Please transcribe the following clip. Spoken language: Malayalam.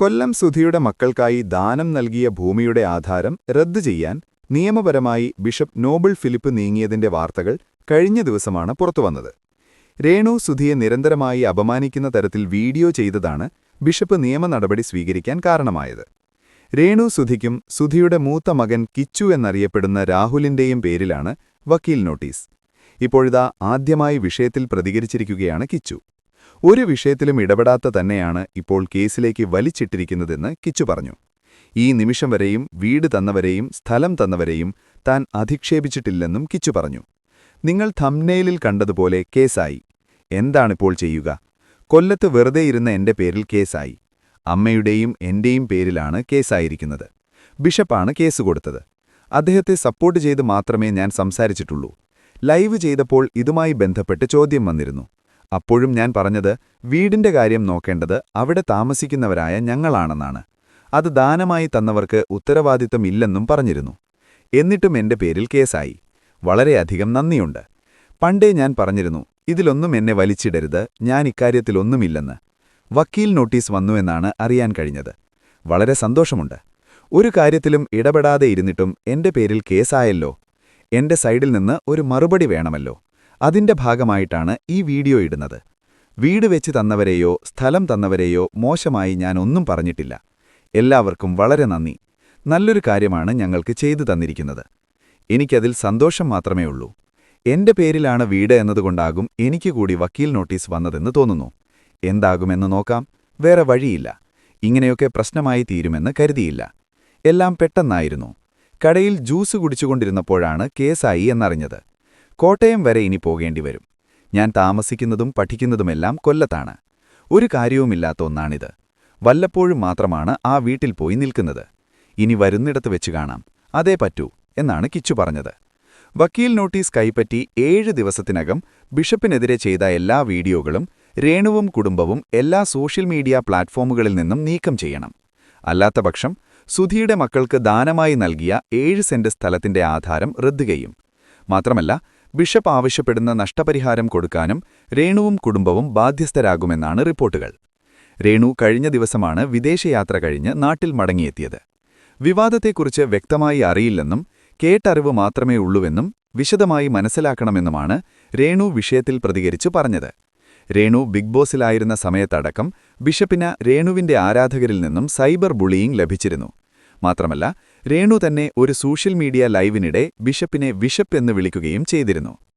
കൊല്ലം സുധിയുടെ മക്കൾക്കായി ദാനം നൽകിയ ഭൂമിയുടെ ആധാരം റദ്ദു ചെയ്യാൻ നിയമപരമായി ബിഷപ്പ് നോബിൾ ഫിലിപ്പ് നീങ്ങിയതിന്റെ വാർത്തകൾ കഴിഞ്ഞ ദിവസമാണ് പുറത്തുവന്നത്. രേണു സുധിയെ നിരന്തരമായി അപമാനിക്കുന്ന തരത്തിൽ വീഡിയോ ചെയ്തതാണ് ബിഷപ്പ് നിയമ നടപടി സ്വീകരിക്കാൻ കാരണമായത്. രേണു സുധിക്കും സുധിയുടെ മൂത്ത മകൻ കിച്ചു എന്നറിയപ്പെടുന്ന രാഹുലിന്റെയും പേരിലാണ് വക്കീൽ നോട്ടീസ്. ഇപ്പോഴിതാ ആദ്യമായി വിഷയത്തിൽ പ്രതികരിച്ചിരിക്കുകയാണ് കിച്ചു. ഒരു വിഷയത്തിലും ഇടപെടാത്ത തന്നെയാണ് ഇപ്പോൾ കേസിലേക്ക് വലിച്ചിട്ടിരിക്കുന്നതെന്ന് കിച്ചു പറഞ്ഞു. ഈ നിമിഷം വരെയും വീട് തന്നവരെയും സ്ഥലം തന്നവരെയും താൻ അധിക്ഷേപിച്ചിട്ടില്ലെന്നും കിച്ചു പറഞ്ഞു. നിങ്ങൾ thumb-nail-ൽ കണ്ടതുപോലെ കേസായി. എന്താണിപ്പോൾ ചെയ്യുക? കൊല്ലത്ത് വെറുതെ ഇരുന്ന എന്റെ പേരിൽ കേസായി. അമ്മയുടെയും എന്റെയും പേരിലാണ് കേസായിരിക്കുന്നത്. ബിഷപ്പാണ് കേസ് കൊടുത്തത്. അദ്ദേഹത്തെ സപ്പോർട്ട് ചെയ്ത് മാത്രമേ ഞാൻ സംസാരിച്ചിട്ടുള്ളൂ. ലൈവ് ചെയ്തപ്പോൾ ഇതുമായി ബന്ധപ്പെട്ട് ചോദ്യം വന്നിരുന്നു. അപ്പോഴും ഞാൻ പറഞ്ഞത് വീടിന്റെ കാര്യം നോക്കേണ്ടത് അവിടെ താമസിക്കുന്നവരായ ഞങ്ങളാണെന്നാണ്. അത് ദാനമായി തന്നവർക്ക് ഉത്തരവാദിത്തമില്ലെന്നും പറഞ്ഞിരുന്നു. എന്നിട്ടും എന്റെ പേരിൽ കേസായി. വളരെയധികം നന്ദിയുണ്ട്. പണ്ടേ ഞാൻ പറഞ്ഞിരുന്നു ഇതിലൊന്നും എന്നെ വലിച്ചിടരുത് ഞാൻ ഇക്കാര്യത്തിലൊന്നുമില്ലെന്ന്. വക്കീൽ നോട്ടീസ് വന്നുവെന്നാണ് അറിയാൻ കഴിഞ്ഞത്. വളരെ സന്തോഷമുണ്ട്. ഒരു കാര്യത്തിലും ഇടപെടാതെ ഇരുന്നിട്ടും എന്റെ പേരിൽ കേസായല്ലോ. എന്റെ സൈഡിൽ നിന്ന് ഒരു മറുപടി വേണമല്ലോ. അതിന്റെ ഭാഗമായിട്ടാണ് ഈ വീഡിയോ ഇടുന്നത്. വീട് വെച്ച് തന്നവരെയോ സ്ഥലം തന്നവരെയോ മോശമായി ഞാൻ ഒന്നും പറഞ്ഞിട്ടില്ല. എല്ലാവർക്കും വളരെ നന്ദി. നല്ലൊരു കാര്യമാണ് ഞങ്ങൾക്ക് ചെയ്തു തന്നിരിക്കുന്നത്. എനിക്കതിൽ സന്തോഷം മാത്രമേ ഉള്ളൂ. എന്റെ പേരിലാണ് വീട് എന്നതുകൊണ്ടാകും എനിക്ക് കൂടി വക്കീൽ നോട്ടീസ് വന്നതെന്ന് തോന്നുന്നു. എന്താകുമെന്ന് നോക്കാം. വേറെ വഴിയില്ല. ഇങ്ങനെയൊക്കെ പ്രശ്നമായി തീരുമെന്ന് കരുതിയില്ല. എല്ലാം പെട്ടെന്നായിരുന്നു. കടയിൽ ജ്യൂസ് കുടിച്ചുകൊണ്ടിരുന്നപ്പോഴാണ് കേസായി എന്നറിഞ്ഞത്. കോട്ടയം വരെ ഇനി പോകേണ്ടി വരും ഞാൻ താമസിക്കുന്നതും പഠിക്കുന്നതുമെല്ലാം കൊല്ലത്താണ്. ഒരു കാര്യവുമില്ലാത്ത ഒന്നാണിത്. വല്ലപ്പോഴും മാത്രമാണ് ആ വീട്ടിൽ പോയി നിൽക്കുന്നത്. ഇനി വരുന്നിടത്ത് വെച്ച് കാണാം. അതേ പറ്റൂ എന്നാണ് കിച്ചു പറഞ്ഞത്. വക്കീൽ നോട്ടീസ് കൈപ്പറ്റി ഏഴ് ദിവസത്തിനകം ബിഷപ്പിനെതിരെ ചെയ്ത എല്ലാ വീഡിയോകളും രേണുവും കുടുംബവും എല്ലാ സോഷ്യൽ മീഡിയ പ്ലാറ്റ്ഫോമുകളിൽ നിന്നും നീക്കം ചെയ്യണം. അല്ലാത്തപക്ഷം സുധിയുടെ മക്കൾക്ക് ദാനമായി നൽകിയ ഏഴ് സെന്റ് സ്ഥലത്തിന്റെ ആധാരം റദ്ദുകയും മാത്രമല്ല ബിഷപ്പ് ആവശ്യപ്പെടുന്ന നഷ്ടപരിഹാരം കൊടുക്കാനും രേണുവും കുടുംബവും ബാധ്യസ്ഥരാകുമെന്നാണ് റിപ്പോർട്ടുകൾ. രേണു കഴിഞ്ഞ ദിവസമാണ് വിദേശയാത്ര കഴിഞ്ഞ് നാട്ടിൽ മടങ്ങിയെത്തിയത്. വിവാദത്തെക്കുറിച്ച് വ്യക്തമായി അറിയില്ലെന്നും കേട്ടറിവ് മാത്രമേ ഉള്ളൂവെന്നും വിശദമായി മനസ്സിലാക്കണമെന്നുമാണ് രേണു വിഷയത്തിൽ പ്രതികരിച്ചു പറഞ്ഞത്. രേണു ബിഗ് ബോസിലായിരുന്ന സമയത്തടക്കം ബിഷപ്പിന് രേണുവിന്റെ ആരാധകരിൽ നിന്നും സൈബർ ബുളിയിങ് ലഭിച്ചിരുന്നു. മാത്രമല്ല രേണു തന്നെ ഒരു സോഷ്യൽ മീഡിയ ലൈവിനിടെ ബിഷപ്പിനെ ബിഷപ്പ് എന്ന് വിളിക്കുകയും ചെയ്തിരുന്നു.